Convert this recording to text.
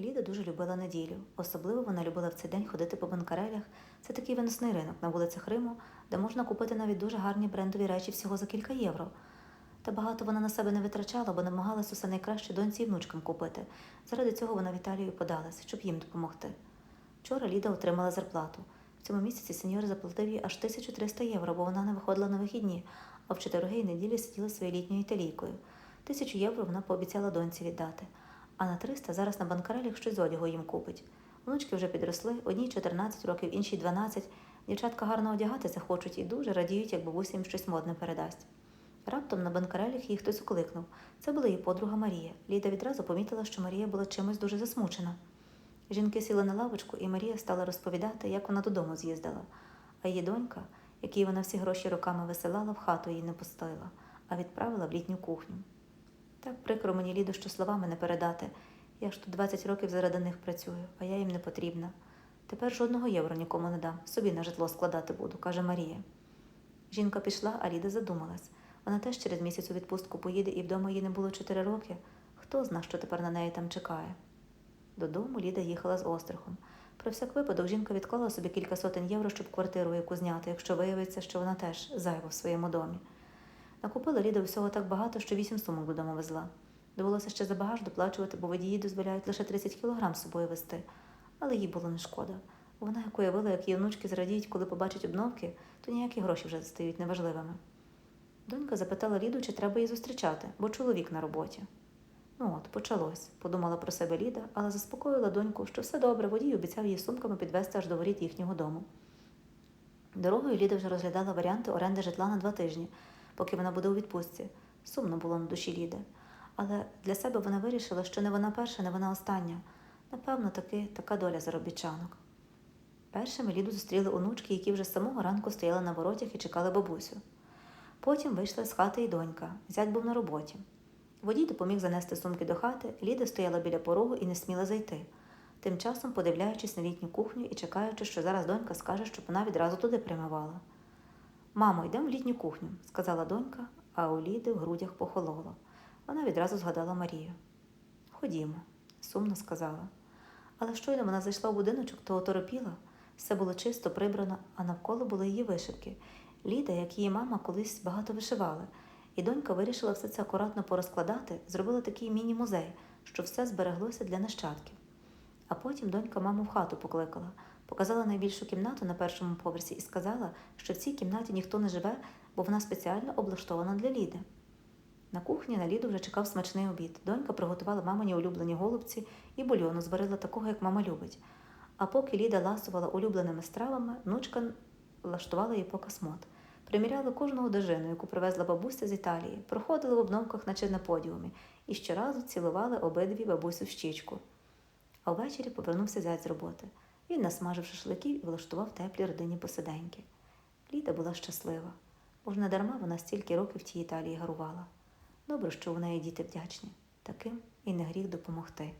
Ліда дуже любила неділю. Особливо вона любила в цей день ходити по банкарелях. Це такий виносний ринок на вулицях Риму, де можна купити навіть дуже гарні брендові речі всього за кілька євро. Та багато вона на себе не витрачала, бо намагалась усе найкраще доньці і внучкам купити. Заради цього вона в Італію подалась, щоб їм допомогти. Вчора Ліда отримала зарплату. В цьому місяці сеньор заплатив їй аж 1300 євро, бо вона не виходила на вихідні, а в чотирогій неділі сиділа своєю літньою італійкою. Тисячу євро вона пообіцяла доньці віддати. А на 300 зараз на банкарелях щось з одягу їм купить. Внучки вже підросли, одній 14 років, іншій 12. Дівчатка гарно одягатися хочуть і дуже радіють, як бабуся їм щось модне передасть. Раптом на банкарелях її хтось укликнув. Це була її подруга Марія. Ліда відразу помітила, що Марія була чимось дуже засмучена. Жінки сіли на лавочку, і Марія стала розповідати, як вона додому з'їздила. А її донька, якій вона всі гроші роками висилала, в хату її не пустила, а відправила в літню кухню. Так прикро мені, Лідо, що словами не передати. Я ж тут 20 років заради них працюю, а я їм не потрібна. Тепер жодного євро нікому не дам, собі на житло складати буду, каже Марія. Жінка пішла, а Ліда задумалась. Вона теж через місяць у відпустку поїде, і вдома їй не було 4 роки. Хто зна, що тепер на неї там чекає. Додому Ліда їхала з острахом. Про всяк випадок жінка відклала собі кілька сотень євро, щоб квартиру яку зняти, якщо виявиться, що вона теж зайва в своєму домі. Накупила Ліда всього так багато, що вісім сумок додому везла. Довелося ще за багаж доплачувати, бо водії дозволяють лише 30 кілограм з собою везти. Але їй було не шкода. Вона як уявила, як її внучки зрадіють, коли побачать обновки, то ніякі гроші вже стають неважливими. Донька запитала Ліду, чи треба її зустрічати, бо чоловік на роботі. Ну от, почалось, подумала про себе Ліда, але заспокоїла доньку, що все добре, водій обіцяв її сумками підвести аж до воріт їхнього дому. Дорогою Ліда вже розглядала варіанти оренди житла на два тижні, поки вона буде у відпустці. Сумно було на душі Ліди. Але для себе вона вирішила, що не вона перша, не вона остання. Напевно, таки така доля заробітчанок. Першими Ліду зустріли онучки, які вже з самого ранку стояли на воротях і чекали бабусю. Потім вийшла з хати і донька. Зять був на роботі. Водій допоміг занести сумки до хати, Ліда стояла біля порогу і не сміла зайти, тим часом подивляючись на літню кухню і чекаючи, що зараз донька скаже, щоб вона відразу туди прямувала. Мамо, йдемо в літню кухню, сказала донька, а у Ліди в грудях похололо. Вона відразу згадала Марію. Ходімо, сумно сказала. Але щойно вона зайшла в будиночок, то оторопіла. Все було чисто, прибрано, а навколо були її вишивки. Ліда, як її мама, колись багато вишивала, і донька вирішила все це акуратно порозкладати, зробила такий міні-музей, що все збереглося для нащадків. А потім донька маму в хату покликала, показала найбільшу кімнату на першому поверсі і сказала, що в цій кімнаті ніхто не живе, бо вона спеціально облаштована для Ліди. На кухні на Ліду вже чекав смачний обід. Донька приготувала мамині улюблені голубці і бульйону зварила такого, як мама любить. А поки Ліда ласувала улюбленими стравами, внучка влаштувала їй показ мод. Приміряли кожну одежину, яку привезла бабуся з Італії, проходили в обновках, наче на подіумі, і щоразу цілували обидві бабусю в щічку. А ввечері повернувся зять з роботи. Він насмажив шашликів і влаштував теплі родині посиденьки. Ліда була щаслива, бо ж не дарма вона стільки років в тій Італії гарувала. Добре, що у неї діти вдячні, таким і не гріх допомогти.